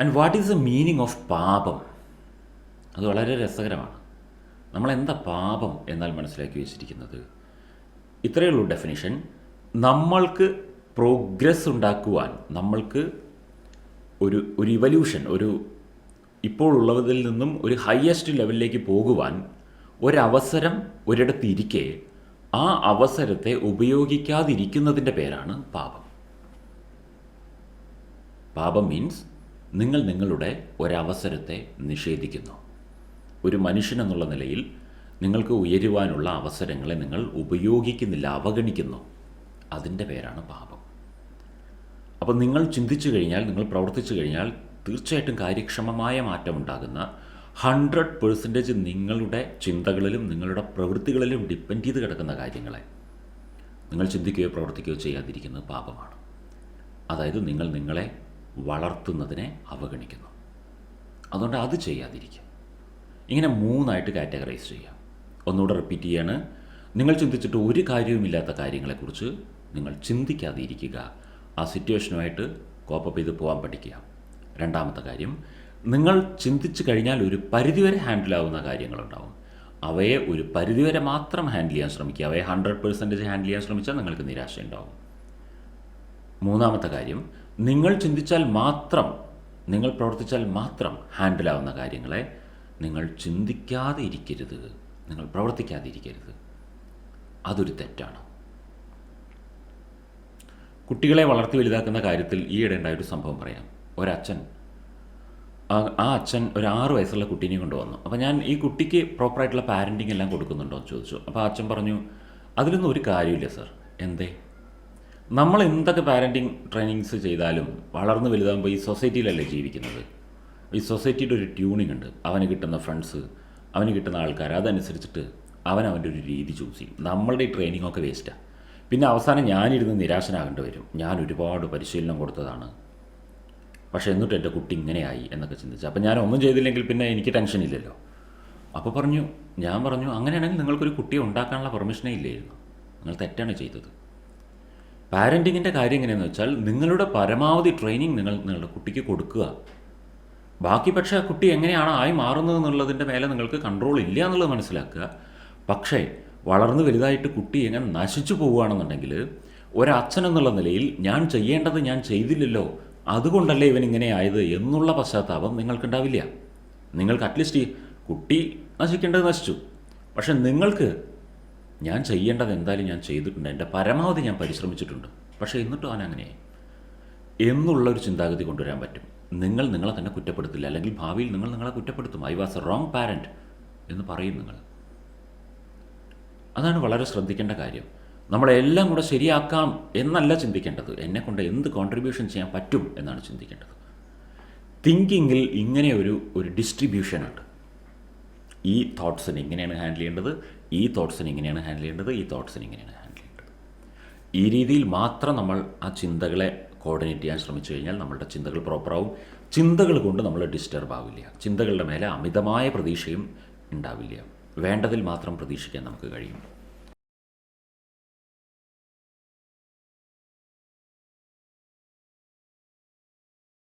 And what is the meaning of പാപം? അത് വളരെ രസകരമാണ്. നമ്മളെന്താ പാപം എന്നാൽ മനസ്സിലാക്കി വെച്ചിരിക്കുന്നത്? ഇത്രയേ ഉള്ളൂ ഡെഫിനിഷൻ നമ്മൾക്ക് പ്രോഗ്രസ് ഉണ്ടാക്കുവാൻ നമ്മൾക്ക് ഒരു ഒരു ഇവല്യൂഷൻ ഒരു ഇപ്പോൾ നിന്നും ഒരു ഹയസ്റ്റ് ലെവലിലേക്ക് പോകുവാൻ ഒരവസരം ഒരിടത്ത് ഇരിക്കെ ആ അവസരത്തെ ഉപയോഗിക്കാതിരിക്കുന്നതിന്റെ പേരാണ് പാപം. പാപം മീൻസ് നിങ്ങൾ നിങ്ങളുടെ ഒരവസരത്തെ നിഷേധിക്കുന്നു. ഒരു മനുഷ്യൻ എന്നുള്ള നിലയിൽ നിങ്ങൾക്ക് ഉയരുവാനുള്ള അവസരങ്ങളെ നിങ്ങൾ ഉപയോഗിക്കുന്നില്ല അവഗണിക്കുന്നു. അതിന്റെ പേരാണ് പാപം. അപ്പം നിങ്ങൾ ചിന്തിച്ചു കഴിഞ്ഞാൽ നിങ്ങൾ പ്രവർത്തിച്ചു കഴിഞ്ഞാൽ തീർച്ചയായിട്ടും കാര്യക്ഷമമായ മാറ്റം ഉണ്ടാകുന്ന ഹൺഡ്രഡ് പേഴ്സന്റേജ് നിങ്ങളുടെ ചിന്തകളിലും നിങ്ങളുടെ പ്രവൃത്തികളിലും ഡിപ്പെൻഡ് ചെയ്ത് കിടക്കുന്ന കാര്യങ്ങളെ നിങ്ങൾ ചിന്തിക്കുകയോ പ്രവർത്തിക്കുകയോ ചെയ്യാതിരിക്കുന്നത് പാപമാണ്. അതായത് നിങ്ങൾ നിങ്ങളെ വളർത്തുന്നതിനെ അവഗണിക്കുന്നു. അതുകൊണ്ട് അത് ചെയ്യാതിരിക്കുക. ഇങ്ങനെ മൂന്നായിട്ട് കാറ്റഗറൈസ് ചെയ്യാം. ഒന്നുകൂടെ റിപ്പീറ്റ് ചെയ്യാണ്. നിങ്ങൾ ചിന്തിച്ചിട്ട് ഒരു കാര്യവുമില്ലാത്ത കാര്യങ്ങളെക്കുറിച്ച് നിങ്ങൾ ചിന്തിക്കാതെ ഇരിക്കുക ആ സിറ്റുവേഷനുമായിട്ട് കോപ്പപ്പ് ചെയ്ത് പോകാൻ പഠിക്കുക. രണ്ടാമത്തെ കാര്യം നിങ്ങൾ ചിന്തിച്ചു കഴിഞ്ഞാൽ ഒരു പരിധിവരെ ഹാൻഡിലാവുന്ന കാര്യങ്ങളുണ്ടാവും. അവയെ ഒരു പരിധിവരെ മാത്രം ഹാൻഡിൽ ചെയ്യാൻ ശ്രമിക്കുക. അവയെ ഹൺഡ്രഡ് പെർസെന്റേജ് ഹാൻഡിൽ ചെയ്യാൻ ശ്രമിച്ചാൽ നിങ്ങൾക്ക് നിരാശയുണ്ടാവും. മൂന്നാമത്തെ കാര്യം നിങ്ങൾ ചിന്തിച്ചാൽ മാത്രം നിങ്ങൾ പ്രവർത്തിച്ചാൽ മാത്രം ഹാൻഡിലാവുന്ന കാര്യങ്ങളെ നിങ്ങൾ ചിന്തിക്കാതെ ഇരിക്കരുത്. നിങ്ങൾ പ്രവർത്തിക്കാതെ ഇരിക്കരുത്. അതൊരു തെറ്റാണ്. കുട്ടികളെ വളർത്തി വലുതാക്കുന്ന കാര്യത്തിൽ ഈയിടെ ഉണ്ടായ ഒരു സംഭവം പറയാം. ഒരച്ഛൻ ആ- അച്ഛൻ ഒരു ആറ് വയസ്സുള്ള കുട്ടീനെ കൊണ്ടുവന്നു. അപ്പോൾ ഞാൻ ഈ കുട്ടിക്ക് പ്രോപ്പറായിട്ടുള്ള പാരന്റിങ് എല്ലാം കൊടുക്കുന്നുണ്ടോ എന്ന് ചോദിച്ചു. അപ്പോൾ അച്ഛൻ പറഞ്ഞു അതിലൊന്നും ഒരു കാര്യമില്ല സർ എന്തേ? നമ്മൾ എന്തൊക്കെ പാരന്റിങ് ട്രെയിനിങ്സ് ചെയ്താലും വളർന്ന് വലുതാകുമ്പോൾ ഈ സൊസൈറ്റിയിലല്ലേ ജീവിക്കുന്നത്? ഈ സൊസൈറ്റിയുടെ ഒരു ട്യൂണിംഗ് ഉണ്ട്. അവന് കിട്ടുന്ന ഫ്രണ്ട്സ് അവന് കിട്ടുന്ന ആൾക്കാർ അതനുസരിച്ചിട്ട് അവൻ അവന്റെ ഒരു രീതി ചൂസ് ചെയ്യും. നമ്മളുടെ ഈ ട്രെയിനിങ് ഒക്കെ വേസ്റ്റാണ് പിന്നെ അവസാനം ഞാനിരുന്ന് നിരാശനാകേണ്ടി വരും. ഞാൻ ഒരുപാട് പരിശീലനം കൊടുത്തതാണ്. പക്ഷേ എന്നിട്ട് എന്റെ കുട്ടി ഇങ്ങനെയായി എന്നൊക്കെ ചിന്തിച്ചു. അപ്പം ഞാൻ ഒന്നും ചെയ്തില്ലെങ്കിൽ പിന്നെ എനിക്ക് ടെൻഷൻ ഇല്ലല്ലോ. അപ്പോൾ പറഞ്ഞു ഞാൻ പറഞ്ഞു അങ്ങനെയാണെങ്കിൽ നിങ്ങൾക്കൊരു കുട്ടിയെ ഉണ്ടാക്കാനുള്ള പെർമിഷനേ ഇല്ലായിരുന്നു. നിങ്ങൾ തെറ്റാണ് ചെയ്തത്. പാരന്റിങ്ങിന്റെ കാര്യം എങ്ങനെയാണെന്ന് വെച്ചാൽ നിങ്ങളുടെ പരമാവധി ട്രെയിനിങ് നിങ്ങൾ നിങ്ങളുടെ കുട്ടിക്ക് കൊടുക്കുക. ബാക്കി പക്ഷേ ആ കുട്ടി എങ്ങനെയാണ് ആയി മാറുന്നത് എന്നുള്ളതിന്റെ മേലെ നിങ്ങൾക്ക് കൺട്രോൾ ഇല്ല എന്നുള്ളത് മനസ്സിലാക്കുക. പക്ഷേ വളർന്നു വലുതായിട്ട് കുട്ടി എങ്ങനെ നശിച്ചു പോവുകയാണെന്നുണ്ടെങ്കിൽ ഒരച്ഛൻ എന്നുള്ള നിലയിൽ ഞാൻ ചെയ്യേണ്ടത് ഞാൻ ചെയ്തില്ലല്ലോ അതുകൊണ്ടല്ലേ ഇവൻ ഇങ്ങനെ ആയത് എന്നുള്ള പശ്ചാത്താപം നിങ്ങൾക്കുണ്ടാവില്ല നിങ്ങൾക്ക് അറ്റ്ലീസ്റ്റ് ഈ കുട്ടി നശിക്കേണ്ടത് നശിച്ചു. പക്ഷെ നിങ്ങൾക്ക് ഞാൻ ചെയ്യേണ്ടത് എന്തായാലും ഞാൻ ചെയ്തിട്ടുണ്ട്. എന്റെ പരമാവധി ഞാൻ പരിശ്രമിച്ചിട്ടുണ്ട്. പക്ഷേ എന്നിട്ടും അവൻ അങ്ങനെയായി. എന്നുള്ള ഒരു ചിന്താഗതി കൊണ്ടുവരാൻ പറ്റും. നിങ്ങൾ നിങ്ങളെ തന്നെ കുറ്റപ്പെടുത്തില്ല. അല്ലെങ്കിൽ ഭാവിയിൽ നിങ്ങൾ നിങ്ങളെ കുറ്റപ്പെടുത്തും. I was a wrong parent എന്ന് പറയും നിങ്ങൾ. അതാണ് വളരെ ശ്രദ്ധിക്കേണ്ട കാര്യം. നമ്മളെല്ലാം കൂടെ ശരിയാക്കാം എന്നല്ല ചിന്തിക്കേണ്ടത്. എന്നെക്കൊണ്ട് എന്ത് കോൺട്രിബ്യൂഷൻ ചെയ്യാൻ പറ്റും എന്നാണ് ചിന്തിക്കേണ്ടത്. തിങ്കിങ്ങിൽ ഇങ്ങനെ ഒരു ഒരു ഡിസ്ട്രിബ്യൂഷൻ ഉണ്ട്. ഈ തോട്ട്സിന് എങ്ങനെയാണ് ഹാൻഡിൽ ചെയ്യേണ്ടത് ഈ തോട്ട്സിന് എങ്ങനെയാണ് ഹാൻഡിൽ ചെയ്യേണ്ടത് ഈ തോട്ട്സിന് എങ്ങനെയാണ് ഹാൻഡിൽ ചെയ്യേണ്ടത്. ഈ രീതിയിൽ മാത്രം നമ്മൾ ആ ചിന്തകളെ കോർഡിനേറ്റ് ചെയ്യാൻ ശ്രമിച്ചു കഴിഞ്ഞാൽ നമ്മളുടെ ചിന്തകൾ പ്രോപ്പറാവും ചിന്തകൾ കൊണ്ട് നമ്മൾ ഡിസ്റ്റർബ് ആവില്ല. ചിന്തകളുടെ മേലെ അമിതമായ പ്രതീക്ഷയും ഉണ്ടാവില്ല. വേണ്ടതിൽ മാത്രം പ്രതീക്ഷിക്കാൻ നമുക്ക് കഴിയും.